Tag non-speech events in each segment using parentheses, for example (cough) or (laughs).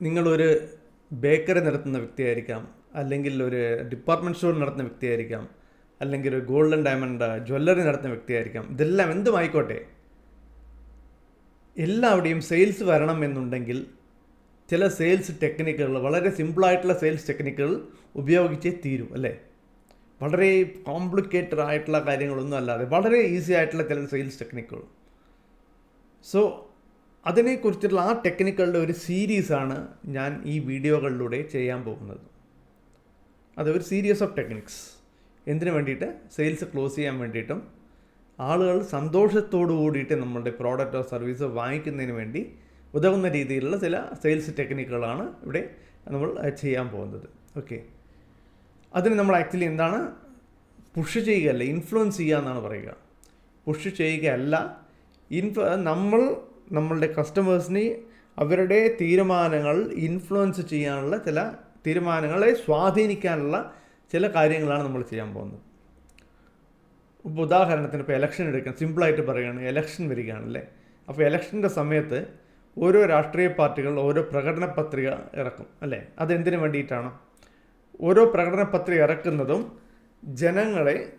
നിങ്ങളൊരു ബേക്കറി നടത്തുന്ന വ്യക്തിയായിരിക്കാം അല്ലെങ്കിൽ ഒരു ഡിപ്പാർട്ട്മെന്റ് സ്റ്റോർ നടത്തുന്ന വ്യക്തിയായിരിക്കാം അല്ലെങ്കിൽ ഒരു ഗോൾഡൻ ഡയമണ്ട് ജ്വല്ലറി നടത്തുന്ന വ്യക്തിയായിരിക്കാം. ഇതെല്ലാം എന്തുമായിക്കോട്ടെ എല്ലാവിടെയും സെയിൽസ് വരണം എന്നുണ്ടെങ്കിൽ ചില സെയിൽസ് ടെക്നിക്കുകൾ വളരെ സിമ്പിളായിട്ടുള്ള സെയിൽസ് ടെക്നിക്കുകൾ ഉപയോഗിച്ചേ തീരും അല്ലേ? വളരെ കോംപ്ലിക്കേറ്റഡ് ആയിട്ടുള്ള കാര്യങ്ങളൊന്നും അല്ലാതെ വളരെ ഈസി ആയിട്ടുള്ള ചില സെയിൽസ് ടെക്നിക്കുകൾ സോ അതിനെക്കുറിച്ചുള്ള ആ ടെക്നിക്കുകളുടെ ഒരു സീരീസാണ് ഞാൻ ഈ വീഡിയോകളിലൂടെ ചെയ്യാൻ പോകുന്നത്. അത് ഒരു സീരീസ് ഓഫ് ടെക്നിക്സ് എന്തിനു വേണ്ടിയിട്ട്? സെയിൽസ് ക്ലോസ് ചെയ്യാൻ വേണ്ടിയിട്ടും ആളുകൾ സന്തോഷത്തോടു കൂടിയിട്ട് നമ്മളുടെ പ്രോഡക്റ്റോ സർവീസോ വാങ്ങിക്കുന്നതിന് വേണ്ടി ഉതകുന്ന രീതിയിലുള്ള ചില സെയിൽസ് ടെക്നിക്കുകളാണ് ഇവിടെ നമ്മൾ ചെയ്യാൻ പോകുന്നത്. ഓക്കെ അതിന് നമ്മൾ ആക്ച്വലി എന്താണ്? പുഷ് ചെയ്യുകയല്ല ഇൻഫ്ലുവൻസ് ചെയ്യുക എന്നാണ് പറയുക. പുഷ് ചെയ്യുകയല്ല ഇൻഫ്ലു നമ്മൾ നമ്മളുടെ കസ്റ്റമേഴ്സിനെ അവരുടെ തീരുമാനങ്ങൾ ഇൻഫ്ലുവൻസ് ചെയ്യാനുള്ള ചില തീരുമാനങ്ങളെ സ്വാധീനിക്കാനുള്ള ചില കാര്യങ്ങളാണ് നമ്മൾ ചെയ്യാൻ പോകുന്നത്. ഇപ്പോൾ ഉദാഹരണത്തിന് ഇപ്പോൾ ഇലക്ഷൻ എടുക്കാൻ സിമ്പിളായിട്ട് പറയുകയാണ് ഇലക്ഷൻ വരികയാണല്ലേ അപ്പോൾ ഇലക്ഷന്റെ സമയത്ത് ഓരോ രാഷ്ട്രീയ പാർട്ടികൾ ഓരോ പ്രകടന പത്രിക ഇറക്കും അല്ലേ? അതെന്തിനു വേണ്ടിയിട്ടാണ്? ഓരോ പ്രകടന പത്രിക ഇറക്കുന്നതും ജനങ്ങളെ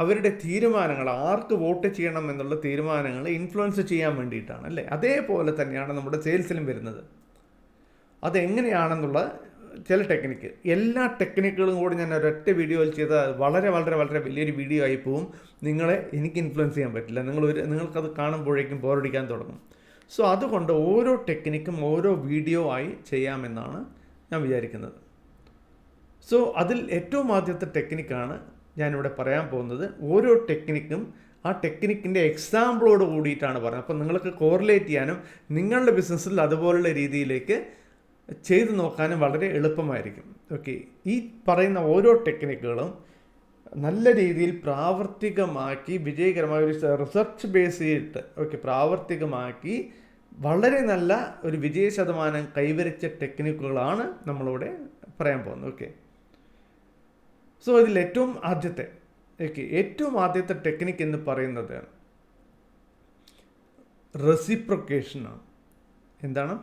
അവരുടെ തീരുമാനങ്ങൾ ആർക്ക് വോട്ട് ചെയ്യണം എന്നുള്ള തീരുമാനങ്ങൾ ഇൻഫ്ലുവൻസ് ചെയ്യാൻ വേണ്ടിയിട്ടാണ് അല്ലേ? അതേപോലെ തന്നെയാണ് നമ്മുടെ സെയിൽസിലും വരുന്നത്. അതെങ്ങനെയാണെന്നുള്ള ചില ടെക്നിക്ക് എല്ലാ ടെക്നിക്കുകളും കൂടി ഞാൻ ഒരൊറ്റ വീഡിയോയിൽ ചെയ്ത വളരെ വളരെ വളരെ വലിയൊരു വീഡിയോ ആയി പോവും. നിങ്ങളെ എനിക്ക് ഇൻഫ്ലുവൻസ് ചെയ്യാൻ പറ്റില്ല. നിങ്ങൾ ഒരു നിങ്ങൾക്കത് കാണുമ്പോഴേക്കും ബോറടിക്കാൻ തുടങ്ങും. സോ അതുകൊണ്ട് ഓരോ ടെക്നിക്കും ഓരോ വീഡിയോ ആയി ചെയ്യാമെന്നാണ് ഞാൻ വിചാരിക്കുന്നത്. സോ അതിൽ ഏറ്റവും ആദ്യത്തെ ടെക്നിക്കാണ് ഞാനിവിടെ പറയാൻ പോകുന്നത് ഓരോ ടെക്നിക്കും ആ ടെക്നിക്കിന്റെ എക്സാമ്പിളോട് കൂടിയിട്ടാണ് പറയുന്നത് അപ്പോൾ നിങ്ങൾക്ക് കോറിലേറ്റ് ചെയ്യാനും നിങ്ങളുടെ ബിസിനസ്സിൽ അതുപോലുള്ള രീതിയിലേക്ക് ചെയ്തു നോക്കാനും വളരെ എളുപ്പമായിരിക്കും. ഓക്കെ ഈ പറയുന്ന ഓരോ ടെക്നിക്കുകളും നല്ല രീതിയിൽ പ്രാവർത്തികമാക്കി വിജയകരമായ ഒരു റിസർച്ച് ബേസ് ചെയ്തിട്ട് ഓക്കെ പ്രാവർത്തികമാക്കി വളരെ നല്ല ഒരു വിജയ ശതമാനം കൈവരിച്ച ടെക്നിക്കുകളാണ് നമ്മളിവിടെ പറയാൻ പോകുന്നത്. ഓക്കെ. സോ ഇതിൽ ഏറ്റവും ആദ്യത്തെ ഓക്കെ ഏറ്റവും ആദ്യത്തെ ടെക്നിക്ക് എന്ന് പറയുന്നത് റെസിപ്രൊക്കേഷനാണ് എന്താണ്?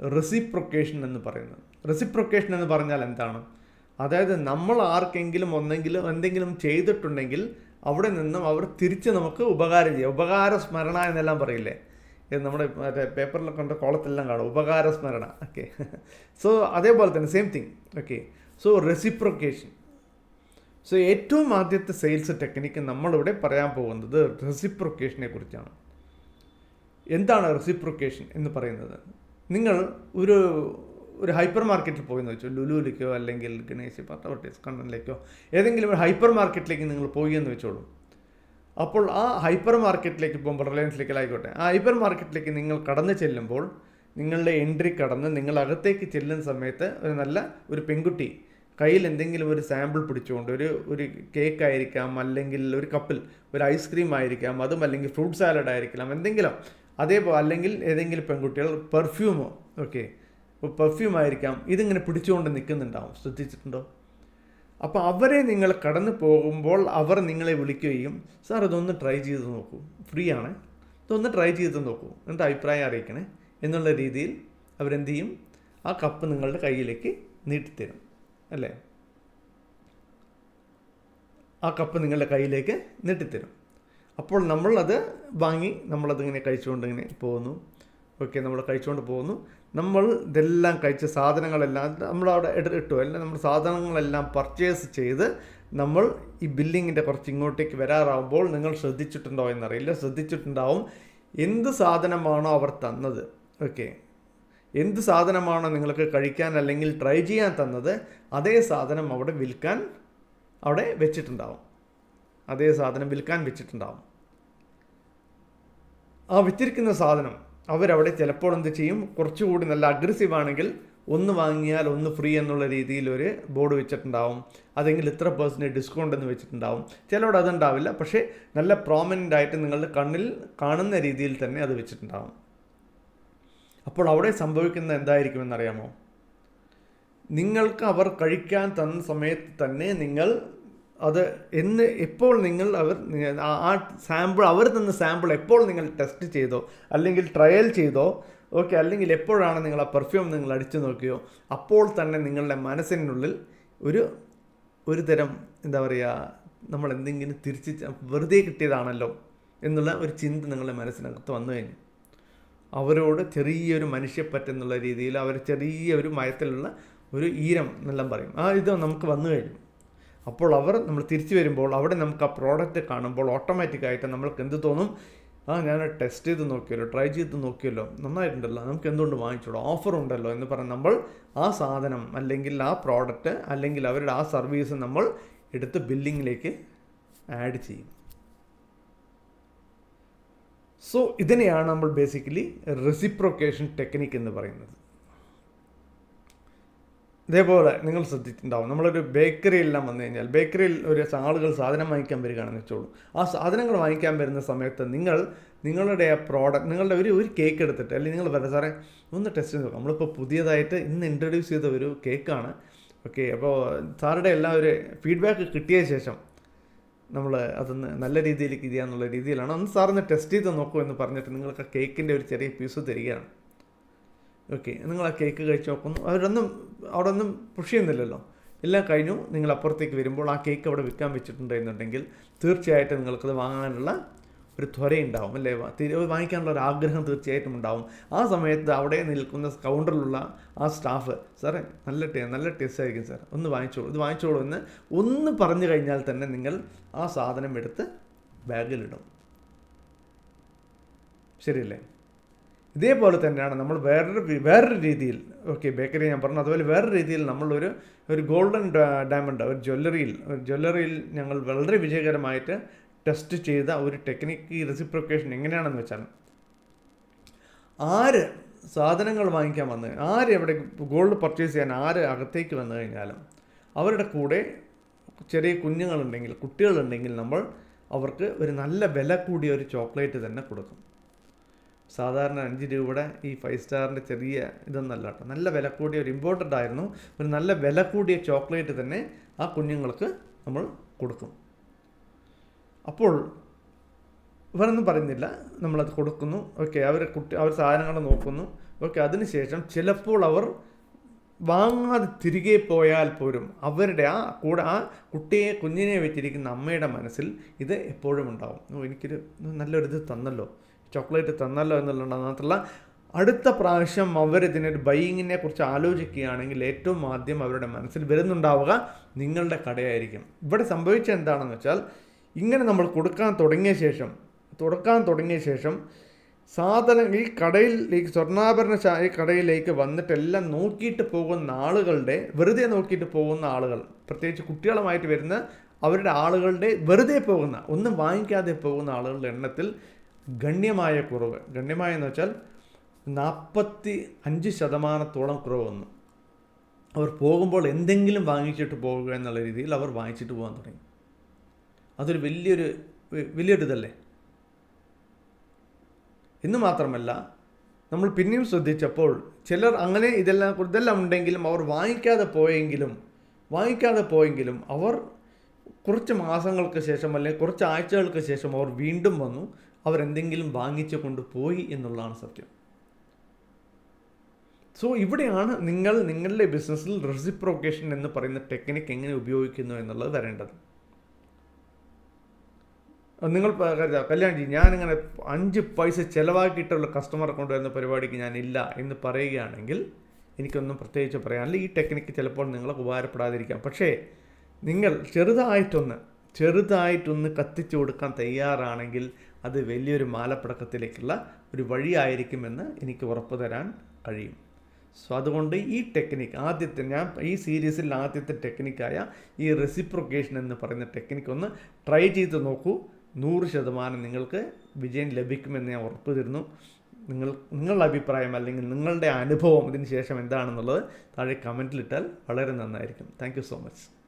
റെസിപ്രൊക്കേഷൻ എന്ന് പറയുന്നത്. റെസിപ്രൊക്കേഷൻ എന്ന് പറഞ്ഞാൽ എന്താണ്? അതായത് നമ്മൾ ആർക്കെങ്കിലും ഒന്നെങ്കിലും എന്തെങ്കിലും ചെയ്തിട്ടുണ്ടെങ്കിൽ അവിടെ നിന്നും അവർ തിരിച്ച് നമുക്ക് ഉപകാരം ചെയ്യുക ഉപകാര സ്മരണ എന്നെല്ലാം പറയില്ലേ? ഇത് നമ്മുടെ മറ്റേ പേപ്പറിലൊക്കെ ഉണ്ട് കോളത്തെല്ലാം കാണും. ഉപകാര സ്മരണ. ഓക്കെ സോ (laughs) അതേപോലെ തന്നെ same thing okay so reciprocation so ഏറ്റവും ആദ്യത്തെ സെയിൽസ് ടെക്നിക്ക് നമ്മളിവിടെ പറയാൻ പോകുന്നത് റെസിപ്രൊക്കേഷനെ കുറിച്ചാണ്. എന്താണ് റെസിപ്രൊക്കേഷൻ എന്ന് പറയുന്നത്? നിങ്ങൾ ഒരു ഒരു ഹൈപ്പർ മാർക്കറ്റിൽ പോയി എന്ന് വെച്ചോ ലുലുവിലേക്കോ അല്ലെങ്കിൽ ഗണേശ് പത്തവട്ടി കണ്ണനിലേക്കോ ഏതെങ്കിലും ഒരു ഹൈപ്പർ മാർക്കറ്റിലേക്ക് നിങ്ങൾ പോയി എന്ന് വെച്ചോളൂ. അപ്പോൾ ആ ഹൈപ്പർ മാർക്കറ്റിലേക്ക് പോകുമ്പോൾ റിലയൻസിലേക്കായിക്കോട്ടെ ആ ഹൈപ്പർ മാർക്കറ്റിലേക്ക് നിങ്ങൾ കടന്നു ചെല്ലുമ്പോൾ നിങ്ങളുടെ എൻട്രി കടന്ന് നിങ്ങൾ അകത്തേക്ക് ചെല്ലുന്ന സമയത്ത് ഒരു നല്ല ഒരു പെൺകുട്ടി കയ്യിൽ എന്തെങ്കിലും ഒരു സാമ്പിൾ പിടിച്ചുകൊണ്ട് ഒരു ഒരു കേക്ക് ആയിരിക്കാം അല്ലെങ്കിൽ ഒരു കപ്പിൽ ഒരു ഐസ്ക്രീം ആയിരിക്കാം അതും അല്ലെങ്കിൽ ഫ്രൂട്ട് സാലഡ് ആയിരിക്കാം എന്തെങ്കിലും. അതേപോലെ അല്ലെങ്കിൽ ഏതെങ്കിലും പെൺകുട്ടികൾ പെർഫ്യൂമോ ഓക്കെ പെർഫ്യൂം ആയിരിക്കാം. ഇതിങ്ങനെ പിടിച്ചുകൊണ്ട് നിൽക്കുന്നുണ്ടാവും. ശ്രദ്ധിച്ചിട്ടുണ്ടോ? അപ്പോൾ അവരെ നിങ്ങൾ കടന്നു പോകുമ്പോൾ അവർ നിങ്ങളെ വിളിക്കുകയും സാർ ഇതൊന്ന് ട്രൈ ചെയ്ത് നോക്കൂ. ഫ്രീ ആണ്. ഇതൊന്ന് ട്രൈ ചെയ്ത് നോക്കൂ. എന്താ അഭിപ്രായം അറിയിക്കണേ? എന്നുള്ള രീതിയിൽ അവരെന്ത് ചെയ്യും? ആ കപ്പ് നിങ്ങളുടെ കയ്യിലേക്ക് നീട്ടിത്തരും. അല്ലേ? ആ കപ്പ് നിങ്ങളുടെ കയ്യിലേക്ക് നീട്ടിത്തരും. അപ്പോൾ നമ്മളത് വാങ്ങി നമ്മളതിങ്ങനെ കഴിച്ചുകൊണ്ട് ഇങ്ങനെ പോകുന്നു. ഓക്കെ നമ്മൾ കഴിച്ചുകൊണ്ട് പോകുന്നു. നമ്മൾ ഇതെല്ലാം കഴിച്ച സാധനങ്ങളെല്ലാം നമ്മളവിടെ ഇട്ടു. എല്ലാം നമ്മൾ സാധനങ്ങളെല്ലാം പർച്ചേസ് ചെയ്ത് നമ്മൾ ഈ ബില്ലിങ്ങിന്റെ കുറച്ച് ഇങ്ങോട്ടേക്ക് വരാറാകുമ്പോൾ നിങ്ങൾ ശ്രദ്ധിച്ചിട്ടുണ്ടോ എന്നറിയില്ല. ശ്രദ്ധിച്ചിട്ടുണ്ടാവും എന്ത് സാധനമാണോ അവർ തന്നത്. ഓക്കെ. എന്ത് സാധനമാണോ നിങ്ങൾക്ക് കഴിക്കാൻ അല്ലെങ്കിൽ ട്രൈ ചെയ്യാൻ തന്നത്? അതേ സാധനം അവിടെ വിൽക്കാൻ അവിടെ വെച്ചിട്ടുണ്ടാവും. അതേ സാധനം വിൽക്കാൻ വെച്ചിട്ടുണ്ടാവും. ആ വിറ്റിരിക്കുന്ന സാധനം അവരവിടെ ചിലപ്പോൾ എന്ത് ചെയ്യും? കുറച്ചുകൂടി നല്ല അഗ്രസീവ് ആണെങ്കിൽ ഒന്ന് വാങ്ങിയാൽ ഒന്ന് ഫ്രീ എന്നുള്ള രീതിയിൽ ഒരു ബോർഡ് വെച്ചിട്ടുണ്ടാവും. അതെങ്കിൽ ഇത്ര പേഴ്സന്റേജ് ഡിസ്കൗണ്ട് എന്ന് വെച്ചിട്ടുണ്ടാവും. ചിലവിടെ അതുണ്ടാവില്ല. പക്ഷേ നല്ല പ്രോമിനന്റ് ആയിട്ട് നിങ്ങളുടെ കണ്ണിൽ കാണുന്ന രീതിയിൽ തന്നെ അത് വെച്ചിട്ടുണ്ടാവും. അപ്പോൾ അവിടെ സംഭവിക്കുന്നത് എന്തായിരിക്കുമെന്നറിയാമോ? നിങ്ങൾക്ക് അവർ കഴിക്കാൻ തന്ന സമയത്ത് തന്നെ നിങ്ങൾ അത് എന്ന് എപ്പോൾ നിങ്ങൾ അവർ ആ സാമ്പിൾ അവർ തന്ന സാമ്പിൾ എപ്പോൾ നിങ്ങൾ ടെസ്റ്റ് ചെയ്തോ അല്ലെങ്കിൽ ട്രയൽ ചെയ്തോ ഓക്കെ അല്ലെങ്കിൽ എപ്പോഴാണ് നിങ്ങൾ ആ പെർഫ്യൂം നിങ്ങൾ അടിച്ചു നോക്കിയോ അപ്പോൾ തന്നെ നിങ്ങളുടെ മനസ്സിനുള്ളിൽ ഒരു ഒരു തരം എന്താ പറയുക നമ്മൾ എന്തെങ്കിലും തിരിച്ച് വെറുതെ കിട്ടിയതാണല്ലോ എന്നുള്ള ഒരു ചിന്ത നിങ്ങളുടെ മനസ്സിനകത്ത് വന്നു കഴിഞ്ഞു. അവരോട് ചെറിയൊരു മനുഷ്യപ്പറ്റെന്നുള്ള രീതിയിൽ അവർ ചെറിയ ഒരു മയത്തിലുള്ള ഒരു ഈരം എന്നെല്ലാം പറയും. ആ ഇത് നമുക്ക് വന്നു കഴിഞ്ഞു. അപ്പോൾ അവർ നമ്മൾ തിരിച്ചു വരുമ്പോൾ അവിടെ നമുക്ക് ആ പ്രോഡക്റ്റ് കാണുമ്പോൾ ഓട്ടോമാറ്റിക്കായിട്ട് നമ്മൾക്ക് എന്ത് തോന്നും? ആ ഞാൻ ടെസ്റ്റ് ചെയ്ത് നോക്കിയല്ലോ ട്രൈ ചെയ്ത് നോക്കിയല്ലോ. നന്നായിട്ടുണ്ടല്ലോ. നമുക്ക് എന്തുകൊണ്ട് വാങ്ങിച്ചോളൂ ഓഫർ ഉണ്ടല്ലോ എന്ന് പറഞ്ഞ് നമ്മൾ ആ സാധനം അല്ലെങ്കിൽ ആ പ്രോഡക്റ്റ് അല്ലെങ്കിൽ അവരുടെ ആ സർവീസ് നമ്മൾ എടുത്ത് ബില്ലിങ്ങിലേക്ക് ആഡ് ചെയ്യും. സോ ഇതിനെയാണ് നമ്മൾ ബേസിക്കലി റെസിപ്രൊക്കേഷൻ ടെക്നിക്ക് എന്ന് പറയുന്നത്. ഇതേപോലെ നിങ്ങൾ ശ്രദ്ധിച്ചിട്ടുണ്ടാവും. നമ്മളൊരു ബേക്കറിയെല്ലാം വന്നു കഴിഞ്ഞാൽ ബേക്കറിയിൽ ഒരു ആളുകൾ സാധനം വാങ്ങിക്കാൻ വരികയാണെന്ന് വെച്ചോളൂ. ആ സാധനങ്ങൾ വാങ്ങിക്കാൻ വരുന്ന സമയത്ത് നിങ്ങൾ നിങ്ങളുടെ ആ പ്രോഡക്റ്റ് നിങ്ങളുടെ ഒരു ഒരു കേക്ക് എടുത്തിട്ട് അല്ലെങ്കിൽ നിങ്ങൾ പറയാം സാറേ ഒന്ന് ടെസ്റ്റ് ചെയ്ത് നോക്കാം. നമ്മളിപ്പോൾ പുതിയതായിട്ട് ഇന്ന് ഇൻട്രൊഡ്യൂസ് ചെയ്ത ഒരു കേക്കാണ് ഓക്കെ അപ്പോൾ സാറുടെ എല്ലാം ഒരു ഫീഡ്ബാക്ക് കിട്ടിയ ശേഷം നമ്മൾ അതൊന്ന് നല്ല രീതിയിലേക്ക് ചെയ്യാന്നുള്ള രീതിയിലാണ്. ഒന്ന് സാറൊന്ന് ടെസ്റ്റ് ചെയ്ത് നോക്കൂ എന്ന് പറഞ്ഞിട്ട് നിങ്ങൾക്ക് ആ കേക്കിന്റെ ഒരു ചെറിയ പീസ് തരികയാണ്. ഓക്കെ നിങ്ങൾ ആ കേക്ക് കഴിച്ച് നോക്കുന്നു. അവരൊന്നും അവിടെ ഒന്നും പുഷ് ചെയ്യുന്നില്ലല്ലോ. എല്ലാം കഴിഞ്ഞു. നിങ്ങൾ അപ്പുറത്തേക്ക് വരുമ്പോൾ ആ കേക്ക് അവിടെ വിൽക്കാൻ വെച്ചിട്ടുണ്ടെന്നുണ്ടെങ്കിൽ തീർച്ചയായിട്ടും നിങ്ങൾക്കത് വാങ്ങാനുള്ള ഒരു ത്വരയുണ്ടാവും അല്ലേ? വാങ്ങിക്കാനുള്ള ഒരു ആഗ്രഹം തീർച്ചയായിട്ടും ഉണ്ടാവും. ആ സമയത്ത് അവിടെ നിൽക്കുന്ന കൗണ്ടറിലുള്ള ആ സ്റ്റാഫ് സാറേ നല്ല ടേ നല്ല ടേസ്റ്റ് ആയിരിക്കും സാർ ഒന്ന് വാങ്ങിച്ചോളൂ ഇത് വാങ്ങിച്ചോളൂ എന്ന് ഒന്ന് പറഞ്ഞു കഴിഞ്ഞാൽ തന്നെ നിങ്ങൾ ആ സാധനം എടുത്ത് ബാഗിലിടും. ശരിയല്ലേ? ഇതേപോലെ തന്നെയാണ് നമ്മൾ വേറൊരു വേറൊരു രീതിയിൽ ഓക്കെ ബേക്കറി ഞാൻ പറഞ്ഞു അതുപോലെ വേറൊരു രീതിയിൽ നമ്മളൊരു ഒരു ഗോൾഡൻ ഡയമണ്ട് ഒരു ജ്വല്ലറിയിൽ ഒരു ജ്വല്ലറിയിൽ ഞങ്ങൾ വളരെ വിജയകരമായിട്ട് ടെസ്റ്റ് ചെയ്ത ഒരു ടെക്നിക്ക് ഈ റെസിപ്രോക്കേഷൻ എങ്ങനെയാണെന്ന് വെച്ചാൽ ആര് സാധനങ്ങൾ വാങ്ങിക്കാൻ വന്ന് ആര് എവിടെ ഗോൾഡ് പർച്ചേസ് ചെയ്യാൻ ആര് അകത്തേക്ക് വന്നു കഴിഞ്ഞാലും അവരുടെ കൂടെ ചെറിയ കുഞ്ഞുങ്ങളുണ്ടെങ്കിൽ കുട്ടികളുണ്ടെങ്കിൽ നമ്മൾ അവർക്ക് ഒരു നല്ല വില കൂടിയ ഒരു ചോക്ലേറ്റ് തന്നെ കൊടുക്കും. സാധാരണ അഞ്ച് രൂപയുടെ ഈ ഫൈവ് സ്റ്റാറിന്റെ ചെറിയ ഇതൊന്നല്ല കേട്ടോ. നല്ല വില കൂടിയ ഒരു ഇമ്പോർട്ടന്റ് ആയിരുന്നു. ഒരു നല്ല വില കൂടിയ ചോക്ലേറ്റ് തന്നെ ആ കുഞ്ഞുങ്ങൾക്ക് നമ്മൾ കൊടുക്കും. അപ്പോൾ ഇവരൊന്നും പറയുന്നില്ല. നമ്മളത് കൊടുക്കുന്നു. ഓക്കെ അവർ കുട്ടി അവർ സാധനങ്ങൾ നോക്കുന്നു. ഓക്കെ അതിനുശേഷം ചിലപ്പോൾ അവർ വാങ്ങാതെ തിരികെ പോയാൽ പോലും അവരുടെ ആ കൂടെ ആ കുട്ടിയെ കുഞ്ഞിനെ വെച്ചിരിക്കുന്ന അമ്മയുടെ മനസ്സിൽ ഇത് എപ്പോഴും ഉണ്ടാവും. എനിക്കൊരു നല്ലൊരു ഇത് തന്നല്ലോ. ചോക്ലേറ്റ് തന്നല്ലോ എന്നുള്ളതാണ്. മാത്രമല്ല അടുത്ത പ്രാവശ്യം അവർ ഇതിനൊരു ബൈയിങ്ങിനെ കുറിച്ച് ആലോചിക്കുകയാണെങ്കിൽ ഏറ്റവും ആദ്യം അവരുടെ മനസ്സിൽ വരുന്നുണ്ടാവുക നിങ്ങളുടെ കടയായിരിക്കും. ഇവിടെ സംഭവിച്ചത് എന്താണെന്ന് വെച്ചാൽ ഇങ്ങനെ നമ്മൾ കൊടുക്കാൻ തുടങ്ങിയ ശേഷം തുടക്കാൻ തുടങ്ങിയ ശേഷം സാധനം ഈ കടയിലേക്ക് സ്വർണാഭരണ ഈ കടയിലേക്ക് വന്നിട്ട് എല്ലാം നോക്കിയിട്ട് പോകുന്ന ആളുകളുടെ വെറുതെ നോക്കിയിട്ട് പോകുന്ന ആളുകൾ പ്രത്യേകിച്ച് കുട്ടികളുമായിട്ട് വരുന്ന അവരുടെ ആളുകളുടെ വെറുതെ പോകുന്ന ഒന്നും വാങ്ങിക്കാതെ പോകുന്ന ആളുകളുടെ എണ്ണത്തിൽ ഗണ്യമായ കുറവ്. ഗണ്യമായ എന്ന് വെച്ചാൽ നാൽപ്പത്തി അഞ്ച് ശതമാനത്തോളം കുറവ് വന്നു. അവർ പോകുമ്പോൾ എന്തെങ്കിലും വാങ്ങിച്ചിട്ട് പോകുക എന്നുള്ള രീതിയിൽ അവർ വാങ്ങിച്ചിട്ട് പോകാൻ തുടങ്ങി. അതൊരു വലിയൊരു വലിയൊരു ഇതല്ലേ എന്ന് മാത്രമല്ല നമ്മൾ പിന്നെയും ശ്രദ്ധിച്ചപ്പോൾ ചിലർ അങ്ങനെ ഇതെല്ലാം ഇതെല്ലാം ഉണ്ടെങ്കിലും അവർ വാങ്ങിക്കാതെ പോയെങ്കിലും വാങ്ങിക്കാതെ പോയെങ്കിലും അവർ കുറച്ച് മാസങ്ങൾക്ക് ശേഷം അല്ലെങ്കിൽ കുറച്ച് ആഴ്ചകൾക്ക് ശേഷം അവർ വീണ്ടും വന്നു അവരെന്തെങ്കിലും വാങ്ങിച്ചു കൊണ്ടുപോയി എന്നുള്ളതാണ് സത്യം. സോ ഇവിടെയാണ് നിങ്ങൾ നിങ്ങളുടെ ബിസിനസ്സിൽ റെസിപ്രോക്കേഷൻ എന്ന് പറയുന്ന ടെക്നിക്ക് എങ്ങനെ ഉപയോഗിക്കുന്നു എന്നുള്ളത് വരേണ്ടത്. നിങ്ങൾ കരുതാം കല്യാൺജി ഞാനിങ്ങനെ അഞ്ച് പൈസ ചിലവാക്കിയിട്ടുള്ള കസ്റ്റമറെ കൊണ്ടുവരുന്ന പരിപാടിക്ക് ഞാൻ ഇല്ല എന്ന് പറയുകയാണെങ്കിൽ എനിക്കൊന്നും പ്രത്യേകിച്ച് പറയാനില്ല ഈ ടെക്നിക്ക് ചിലപ്പോൾ നിങ്ങൾക്ക് ഉപകാരപ്പെടാതിരിക്കാം. പക്ഷേ നിങ്ങൾ ചെറുതായിട്ടൊന്ന് ചെറുതായിട്ടൊന്ന് കത്തിച്ചു കൊടുക്കാൻ തയ്യാറാണെങ്കിൽ അത് വലിയൊരു മാലപ്പടക്കത്തിലേക്കുള്ള ഒരു വഴിയായിരിക്കുമെന്ന് എനിക്ക് ഉറപ്പ് തരാൻ കഴിയും. സോ അതുകൊണ്ട് ഈ ടെക്നിക്ക് ആദ്യത്തെ ഞാൻ ഈ സീരീസിൽ ആദ്യത്തെ ടെക്നിക്കായ ഈ റെസിപ്രൊക്കേഷൻ എന്ന് പറയുന്ന ടെക്നിക്ക് ഒന്ന് ട്രൈ ചെയ്ത് നോക്കൂ. നൂറ് ശതമാനം നിങ്ങൾക്ക് വിജയം ലഭിക്കുമെന്ന് ഞാൻ ഉറപ്പ് തരുന്നു. നിങ്ങൾ നിങ്ങളുടെ അഭിപ്രായം അല്ലെങ്കിൽ നിങ്ങളുടെ അനുഭവം ഇതിന് ശേഷം എന്താണെന്നുള്ളത് താഴെ കമന്റിലിട്ടാൽ വളരെ നന്നായിരിക്കും. Thank so much